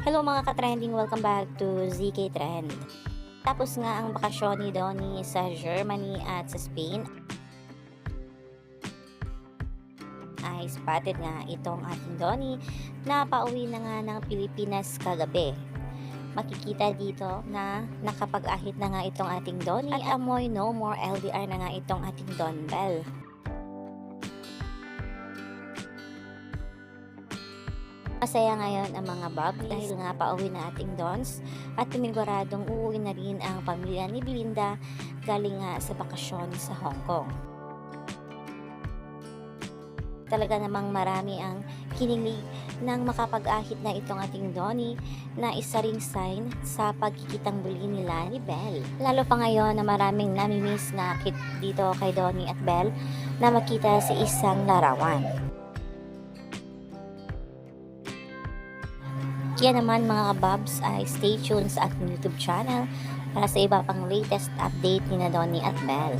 Hello mga ka-trending, welcome back to ZK Trend. Tapos nga ang bakasyon ni Donnie sa Germany at sa Spain ay spotted nga itong ating Donnie na pauwi na nga ng Pilipinas kagabi. Makikita dito na nakapag-ahit na nga itong ating Donnie at amoy no more LDR na nga itong ating Don Bell. Masaya ngayon ang mga Bob dahil nga pauwi na ating Dons at piniguradong uuwi na rin ang pamilya ni Belinda galing nga sa bakasyon sa Hong Kong. Talaga namang marami ang kinilig ng makapag-ahit na itong ating Donnie na isa ring sign sa pagkikitang muli nila ni Belle. Lalo pa ngayon na maraming namimiss na dito kay Donnie at Belle na makita sa isang larawan. Kaya naman mga kababs ay stay tuned sa ating YouTube channel para sa iba pang latest update ni Donnie at Belle.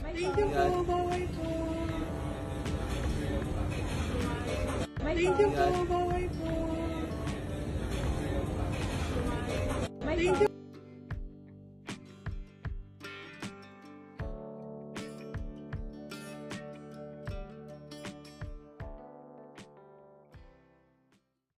Thank you po, baway po. Thank you po, baway po.